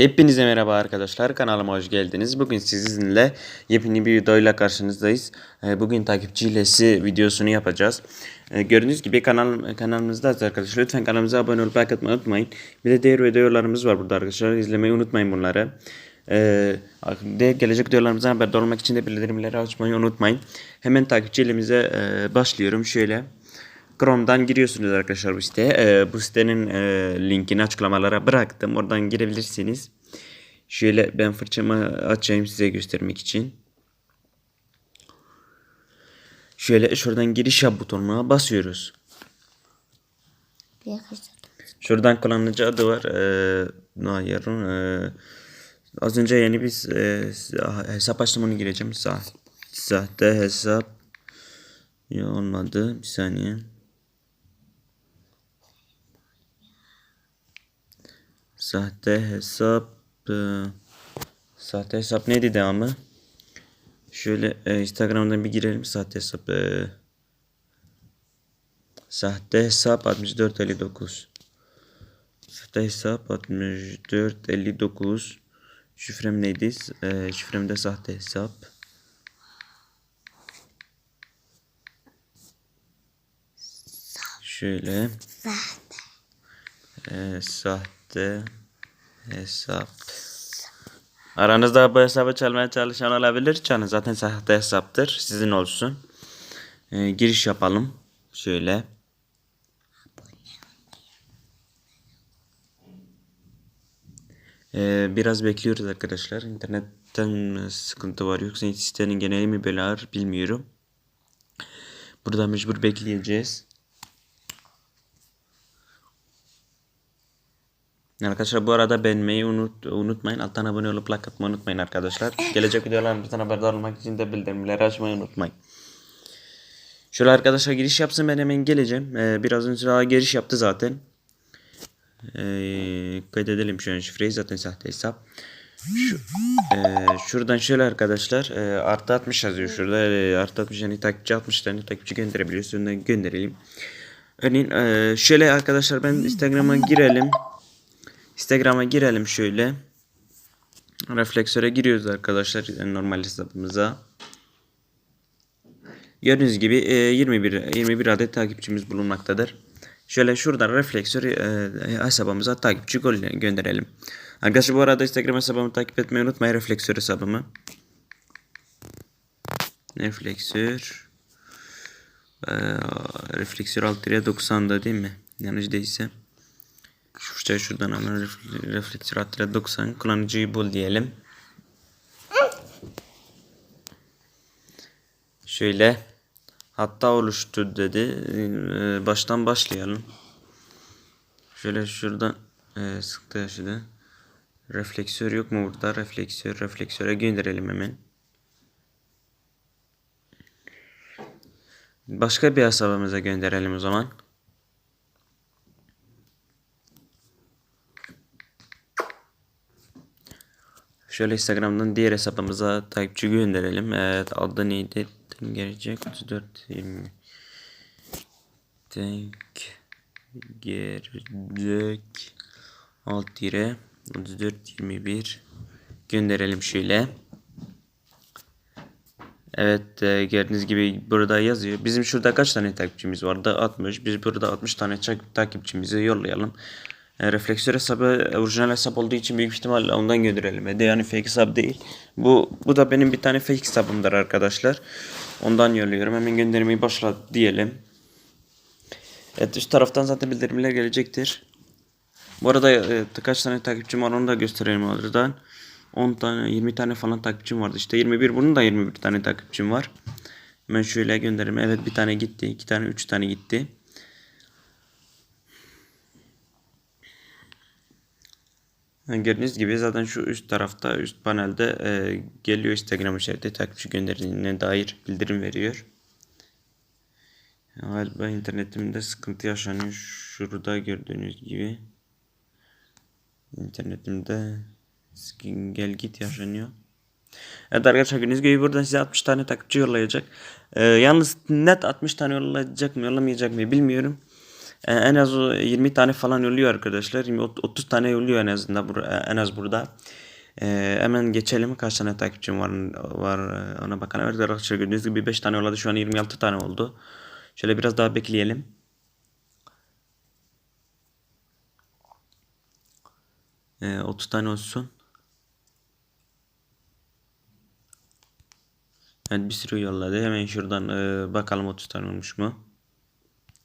Hepinize merhaba arkadaşlar. Kanalıma hoş geldiniz. Bugün sizinle yepyeni bir videoyla karşınızdayız. Ee, Bugün takipçi hilesi videosunu yapacağız. Ee, Gördüğünüz gibi kanal kanalımızdayız arkadaşlar. Lütfen kanalımıza abone olup like atmayı unutmayın. Bir de diğer videolarımız var burada arkadaşlar. İzlemeyi unutmayın bunları. Ee, gelecek videolarımızdan haberdar olmak için de bildirimleri açmayı unutmayın. Hemen takipçi hilemize e, başlıyorum. Şöyle Chrome'dan giriyorsunuz arkadaşlar bu siteye. Ee, bu sitenin e, linkini açıklamalara bıraktım. Oradan girebilirsiniz. Şöyle ben fırçamı açayım size göstermek için. Şöyle şuradan giriş yap butonuna basıyoruz. Şuradan kullanıcı adı var. Ee, ne yarın? Ee, az önce yeni bir e, hesap açtım onu gireceğim. Sa sahte hesap. Ya olmadı. Bir saniye. Sahte hesap. e, sahte hesap neydi devamı? Şöyle e, Instagram'dan bir girelim sahte hesap. e, sahte hesap 6459. Sahte hesap 6459. Şifrem neydi? E, şifrem de sahte hesap. Şöyle. E, sahte hesap. Aranızda bu hesabı çalmaya çalışan olabilir. Canı zaten sahte hesaptır. Sizin olsun. E, giriş yapalım. Şöyle. Ee, biraz bekliyoruz arkadaşlar. İnternetten e, sıkıntı var. Yoksa sitenin geneli mi ağır bilmiyorum. Burada mecbur bekleyeceğiz. Arkadaşlar bu arada beğenmeyi unut, unutmayın. Alttan abone olup like atmayı unutmayın arkadaşlar. Gelecek videolarımızdan haberdar olmak için de bildirimleri açmayı unutmayın. Şöyle arkadaşlar giriş yapsın ben hemen geleceğim. Ee, biraz önce daha giriş yaptı zaten. Ee, kaydedelim şu an şifreyi zaten sahte hesap. Şu, ee, şuradan şöyle arkadaşlar e, artı 60 yazıyor şurada e, artı 60 yani takipçi 60 tane takipçi gönderebiliyoruz. Önden gönderelim. Örneğin e, şöyle arkadaşlar ben Instagram'a girelim. Instagram'a girelim şöyle. Refleksöre giriyoruz arkadaşlar normal hesabımıza. Gördüğünüz gibi e, 21 21 adet takipçimiz bulunmaktadır. Şöyle şuradan refleksör e, hesabımıza takipçi gö- gönderelim. Arkadaşlar bu arada Instagram hesabımı takip etmeyi unutmayın. Refleksör hesabımı. Refleksör. E, refleksör 6 liraya 90'da değil mi? Yanlış değilse. Şuraya şuradan hemen ref- refleksör 6 liraya 90. Kullanıcıyı bul diyelim. Şöyle hatta oluştu dedi. Ee, baştan başlayalım. Şöyle şuradan e, sıktı yaşadı. Refleksör yok mu burada? Refleksör, refleksöre gönderelim hemen. Başka bir hesabımıza gönderelim o zaman. Şöyle Instagram'dan diğer hesabımıza takipçi gönderelim. Evet adı neydi? Gelecek 34 20 Denk gelecek alt tire 34 21 gönderelim şöyle. Evet e, gördüğünüz gibi burada yazıyor. Bizim şurada kaç tane takipçimiz vardı? 60. Biz burada 60 tane takipçimizi yollayalım. E, refleksör hesabı orijinal hesap olduğu için büyük ihtimal ondan gönderelim. E, de yani fake hesap değil. Bu bu da benim bir tane fake hesabımdır arkadaşlar. Ondan yolluyorum. Hemen göndermeyi başlat diyelim. Evet üst taraftan zaten bildirimler gelecektir. Bu arada e, kaç tane takipçim var onu da gösterelim oradan. 10 tane 20 tane falan takipçim vardı. İşte 21 bunun da 21 tane takipçim var. Hemen şöyle gönderelim. Evet bir tane gitti. 2 tane 3 tane gitti. Gördüğünüz gibi zaten şu üst tarafta üst panelde e, geliyor Instagram işareti takipçi gönderdiğine dair bildirim veriyor. Galiba internetimde sıkıntı yaşanıyor. Şurada gördüğünüz gibi. internetimde gel git yaşanıyor. Evet arkadaşlar gördüğünüz gibi buradan size 60 tane takipçi yollayacak. Ee, yalnız net 60 tane yollayacak mı yollamayacak mı bilmiyorum. E, en az o 20 tane falan yolluyor arkadaşlar. 20, ot- 30 tane yolluyor en azından bur- en az burada. E, hemen geçelim. Kaç tane takipçim var var e, ona bakalım. Evet arkadaşlar gördüğünüz gibi 5 tane yolladı. Şu an 26 tane oldu. Şöyle biraz daha bekleyelim. E, 30 tane olsun. Evet bir sürü yolladı. Hemen şuradan e, bakalım 30 tane olmuş mu?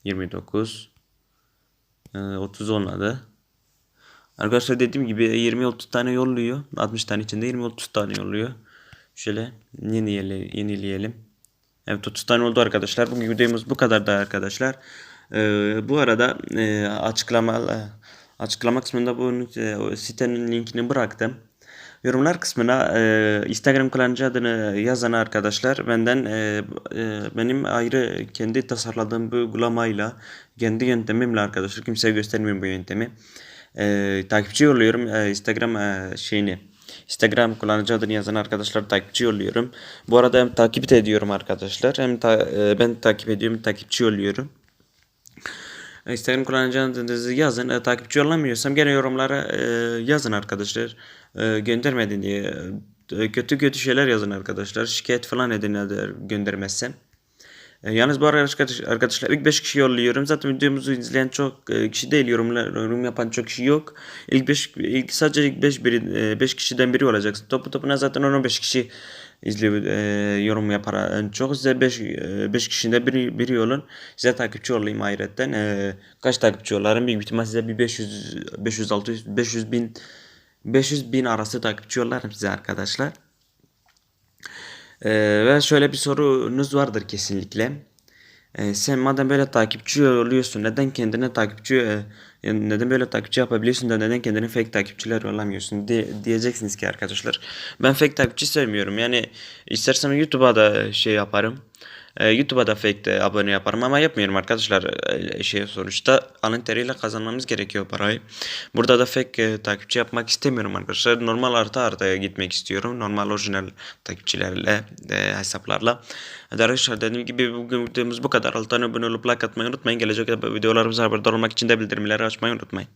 29 e, 30 olmadı. Arkadaşlar dediğim gibi 20-30 tane yolluyor. 60 tane içinde 20-30 tane yolluyor. Şöyle yenileyelim. yenileyelim. Evet 30 tane oldu arkadaşlar. Bugün videomuz bu kadar da arkadaşlar. Ee, bu arada e, açıklama açıklama kısmında bu e, sitenin linkini bıraktım. Yorumlar kısmına e, Instagram kullanıcı adını yazan arkadaşlar benden e, e, benim ayrı kendi tasarladığım bu uygulamayla kendi yöntemimle arkadaşlar kimseye göstermiyorum bu yöntemi. E, takipçi yolluyorum e, Instagram e, şeyini. Instagram kullanıcı adını yazan arkadaşlar takipçi yolluyorum. Bu arada hem takip ediyorum arkadaşlar. Hem ta- e, ben takip ediyorum, takipçi yolluyorum. Instagram kullanıcı adınızı yazın. E, takipçi yollamıyorsam gene yorumlara e, yazın arkadaşlar. E, göndermedin diye. E, kötü kötü şeyler yazın arkadaşlar. Şikayet falan edin eğer göndermezsem. E, yalnız bu arkadaş- arkadaşlar ilk 5 kişi yolluyorum. Zaten videomuzu izleyen çok e, kişi değil. Yorumlar, yorum yapan çok kişi yok. İlk 5 ilk sadece ilk 5 biri 5 kişiden biri olacaksın. Topu topuna zaten 15 kişi izliyor e, yorum yapar. En çok size 5 5 kişiden biri biri olun. Size takipçi olayım ayrıca. E, kaç takipçi yollarım? Büyük ihtimal size bir 500 500 600 500 bin 500 bin arası takipçi yollarım size arkadaşlar. Ee, ve şöyle bir sorunuz vardır kesinlikle. Ee, sen madem böyle takipçi oluyorsun neden kendine takipçi e, yani neden böyle takipçi yapabiliyorsun da neden kendine fake takipçiler yollamıyorsun diye, diyeceksiniz ki arkadaşlar. Ben fake takipçi sevmiyorum. Yani istersem YouTube'a da şey yaparım. Ee, YouTube'a da fake de abone yaparım ama yapmıyorum arkadaşlar. Ee, şey sonuçta alın teriyle kazanmamız gerekiyor parayı. Burada da fake e, takipçi yapmak istemiyorum arkadaşlar. Normal artı artıya gitmek istiyorum. Normal orijinal takipçilerle, e, hesaplarla. Arkadaşlar dediğim gibi bugün videomuz bu kadar. Alttan abone olup like atmayı unutmayın. Gelecek videolarımıza haberdar olmak için de bildirimleri açmayı unutmayın.